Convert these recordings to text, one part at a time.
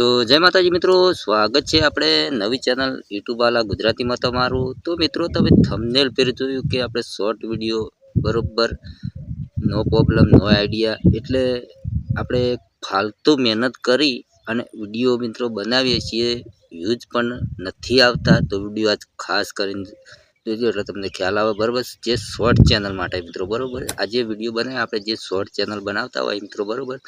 તો જય માતાજી મિત્રો, સ્વાગત છે આપણે નવી ચેનલ યુટ્યુબવાલા ગુજરાતીમાં તમારું. તો મિત્રો, તમે થમનેલ પર જોયું કે આપણે શોર્ટ વીડિયો બરોબર નો પ્રોબ્લેમ નો આઈડિયા એટલે આપણે ફાલતુ મહેનત કરી અને વીડિયો મિત્રો બનાવીએ છીએ. વ્યૂઝ પણ નથી આવતા, તો વીડિયો આજ ખાસ કરીને જોજો, એટલે તમને ખ્યાલ આવે. બરાબર, જે શોર્ટ ચેનલ માટે મિત્રો, બરાબર? આ જે વીડિયો બનાવે, આપણે જે શોર્ટ ચેનલ બનાવતા હોય મિત્રો, બરાબર?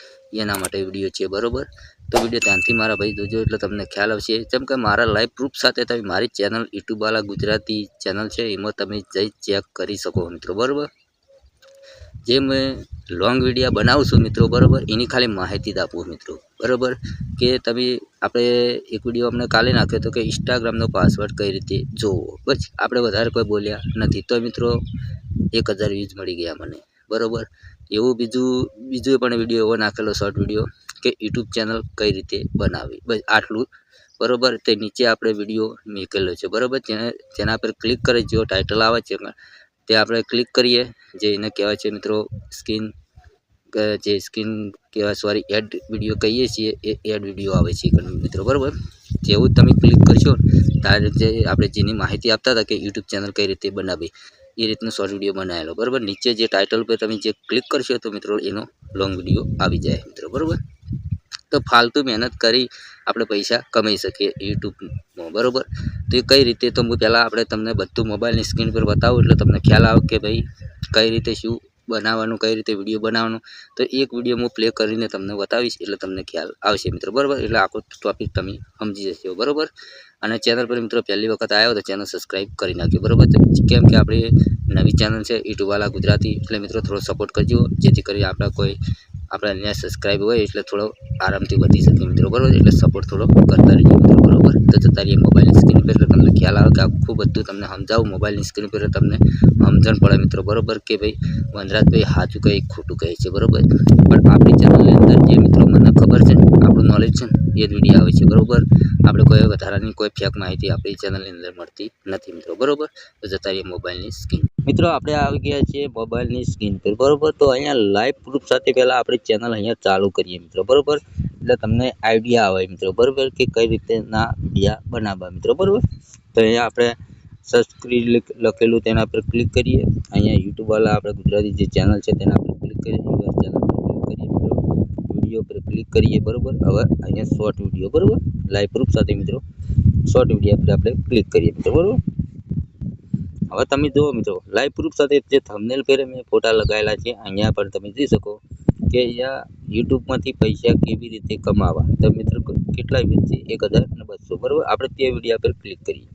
એના માટે વીડિયો છે, બરાબર? તો વીડિયો ધ્યાનથી મારા ભાઈ જોજો એટલે તમને ખ્યાલ આવશે. જેમ કે મારા લાઈવ પ્રૂફ સાથે તમે મારી ચેનલ યુટ્યુબવાલા ગુજરાતી ચેનલ છે, એમાં તમે જઈ ચેક કરી શકો મિત્રો, બરાબર? જે મેં લોંગ વીડિયો બનાવું છું મિત્રો, બરાબર? એની ખાલી માહિતી જ આપું મિત્રો, બરાબર? કે તમે, આપણે એક વીડિયો અમને કાલે નાખ્યો હતો કે ઇન્સ્ટાગ્રામનો પાસવર્ડ કઈ રીતે જોવો, બસ, આપણે વધારે કોઈ બોલ્યા નથી. તો મિત્રો, એક હજાર વ્યૂઝ મળી ગયા મને, બરાબર? એવું બીજું બીજું પણ વીડિયો એવો નાખેલો શોર્ટ વીડિયો કે યુટ્યુબ ચેનલ કઈ રીતે બનાવવી? બસ આટલું. બરાબર? તે નીચે આપણે વીડિયો મૂકેલો છે. બરાબર? જેના પર ક્લિક કરી જેવો ટાઇટલ આવે છે તે આપણે ક્લિક કરીએ. જે એને કહેવાય છે, મિત્રો, સ્કીન જે સ્કીન કહેવાય, સોરી, એડ વીડિયો કહીએ છીએ, એ એડ વીડિયો આવે છે મિત્રો. બરાબર? જેવું તમે ક્લિક કરશો ત્યારે જે આપણે જેની માહિતી આપતા હતા કે યુટ્યુબ ચેનલ કઈ રીતે બનાવવી, એ રીતનો શોર્ટ વીડિયો બનાવેલો. બરાબર? નીચે જે ટાઇટલ પર તમે જે ક્લિક કરશો, તો મિત્રો, એનો લોંગ વીડિયો આવી જાય, મિત્રો. બરાબર? તો ફાલતુ મહેનત કરી આપણે પૈસા કમાઈ શકીએ યુટ્યુબમાં, બરાબર? તો એ કઈ રીતે? તો પહેલાં આપણે તમને બધું મોબાઈલની સ્ક્રીન પર બતાવું, એટલે તમને ખ્યાલ આવે કે ભાઈ કઈ રીતે શું બનાવવાનું, કઈ રીતે વીડિયો બનાવવાનું. તો એક વીડિયો હું પ્લે કરીને તમને બતાવીશ, એટલે તમને ખ્યાલ આવશે મિત્રો, બરાબર? એટલે આખો ટોપિક તમે સમજી જશો, બરાબર? અને ચેનલ પર મિત્રો પહેલી વખત આવ્યો તો ચેનલ સબસ્ક્રાઈબ કરી નાખ્યો બરાબર? કેમ કે આપણે નવી ચેનલ છે યુટ્યુબવાલા ગુજરાતી, એટલે મિત્રો થોડો સપોર્ટ કરજો, જેથી કરી આપણા કોઈ આપણે અહીંયા સબસ્ક્રાઈબ હોય એટલે થોડો આરામથી વધી શકે મિત્રો, બરાબર? એટલે સપોર્ટ થોડો કરતા રહીએ મિત્રો, બરાબર? તો જતા રહીએ મોબાઈલની સ્ક્રીન પર. તમને ખ્યાલ આવે કે આખું બધું તમને સમજાવું મોબાઈલની સ્ક્રીન પર તમને સમજણ પડે મિત્રો, બરાબર? કે ભાઈ વનરાજભાઈ સાચું કહે, ખોટું કહે છે, બરાબર? પણ આપણી ચેનલની અંદર જે મિત્રો મને ખબર છે, આપણું નોલેજ છે એ જ વીડિયો આવે છે, બરાબર? આપણે કોઈ વધારાની કોઈ ફેક માહિતી આપણી ચેનલની અંદર મળતી નથી મિત્રો, બરાબર? તો જતા રહીએ મોબાઈલની સ્ક્રીન મિત્રો, આપણે આવી ગયા છીએ મોબાઈલની સ્ક્રીન પર, બરાબર? તો અહીંયા લાઈવ પ્રૂફ સાથે પહેલાં આપણી ચેનલ અહીંયા ચાલુ કરીએ મિત્રો, બરાબર? એટલે તમને આઈડિયા આવે મિત્રો, બરાબર? કે કઈ રીતે ના વિડીયા બનાવવા મિત્રો, બરાબર? તો અહીંયા આપણે સબસ્ક્રીન લખેલું તેના પર ક્લિક કરીએ. અહીંયા યુટ્યુબવાળા આપણે ગુજરાતી જે ચેનલ છે તેના પર ક્લિક કરીએ યુએસ ચેનલ પર ક્લિક કરીએ મિત્રો. વીડિયો પર ક્લિક કરીએ, બરાબર? હવે અહીંયા શોર્ટ વીડિયો બરાબર? લાઈવ પ્રૂફ સાથે મિત્રો શોર્ટ વીડિયો પર આપણે ક્લિક કરીએ મિત્રો, બરાબર? હવે તમે જુઓ મિત્રો લાઈવ પ્રૂફ સાથે જે થંબનેલ પહેરે મેં ફોટા લગાવેલા છે અહીંયા પણ તમે જોઈ શકો કે અહીંયા યુટ્યુબમાંથી પૈસા કેવી રીતે કમાવા. તો મિત્રો કેટલા વ્યૂઝ છે? એક હજાર અને બસો. બરાબર? આપણે તે વિડીયા પર ક્લિક કરીએ.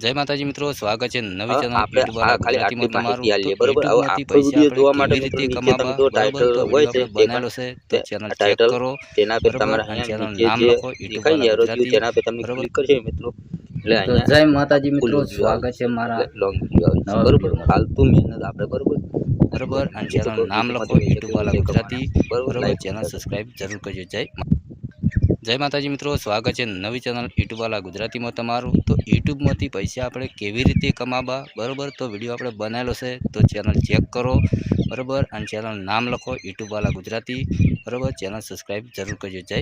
જય માતાજી મિત્રો સ્વાગત છે નવી ચેનલ આપણે આ ખાલી આટલી માહિતી આલીએ. બરોબર? હવે આખો વિડિયો જોવા માટે મિત્રો નીચે તમે જો ટાઇટલ હોય છે બનાવેલો છે તે ચેનલ ચેક કરો. તેના પર તમારા અહીંયા ચેનલ નીચે નામ જે દેખાય વાળા તેના પર તમે ક્લિક કરશો મિત્રો. એટલે જય માતાજી મિત્રો સ્વાગત છે મારા લોંગ વીડિયો બરોબર? ફાલતુ મહેનત આપણે બરોબર? બરોબર? અને ચેનલ નામ લખો યુટ્યુબ વાળા ગુજરાતી બરોબર? ચેનલ કરો. સબસ્ક્રાઇબ જરૂર કરજો. જય જય માતાજી મિત્રો સ્વાગત છે નવી ચેનલ યુટ્યુબવાળા ગુજરાતીમાં તમારું. તો યુટ્યુબમાંથી પૈસા આપણે કેવી રીતે કમાવા? બરોબર? તો વીડિયો આપણે બનાવેલો છે તો ચેનલ ચેક કરો. બરોબર? અને ચેનલ નામ લખો યુટ્યુબવાળા ગુજરાતી. બરોબર? ચેનલ સબસ્ક્રાઈબ જરૂર કરજો. જય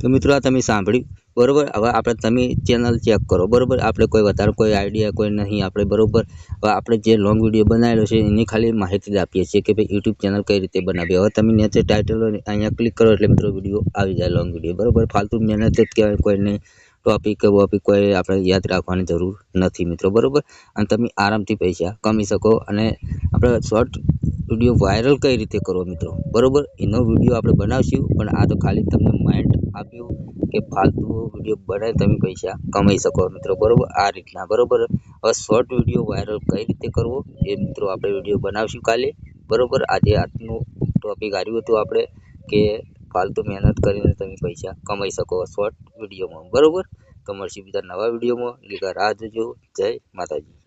તો મિત્રો આ તમે સાંભળ્યું? બરોબર? હવે આપણે તમે ચેનલ ચેક કરો, બરાબર? આપણે કોઈ વધારે કોઈ આઈડિયા કોઈ નહીં, આપણે બરોબર? હવે આપણે જે લોંગ વીડિયો બનાવેલો છે, એની ખાલી માહિતી આપીએ છીએ કે ભાઈ યુટ્યુબ ચેનલ કઈ રીતે બનાવી. હવે તમે નીચે ટાઇટલ અહીંયા ક્લિક કરો એટલે મિત્રો વીડિયો આવી જાય લોંગ વીડિયો બરોબર? ફાલતુ મહેનત જ કહેવાય કોઈને ટોપિક કે વોપિક કોઈ આપણે યાદ રાખવાની જરૂર નથી મિત્રો, બરોબર? અને તમે આરામથી પૈસા કમી શકો અને આપણે શોર્ટ વીડિયો વાયરલ કઈ રીતે કરવો મિત્રો? બરોબર? એનો વીડિયો આપણે બનાવશું, પણ આ તો ખાલી તમને માઇન્ડ આપ્યું. કે ફાલતુ વીડિયો બનાવી તમે પૈસા કમાઈ શકો મિત્રો, બરોબર? આ રીતના, બરોબર? હવે શોર્ટ વીડિયો વાયરલ કઈ રીતે કરવો એ મિત્રો આપણે વીડિયો બનાવશું કાલે, બરોબર? આજે આજનું ટોપિક આવ્યું હતું આપણે કે ફાલતુ મહેનત કરીને તમે પૈસા કમાઈ શકો શોર્ટ વિડીયોમાં બરોબર? તો મળશે બીજા નવા વિડીયોમાં લીધા રાહ જોજો. જય માતાજી.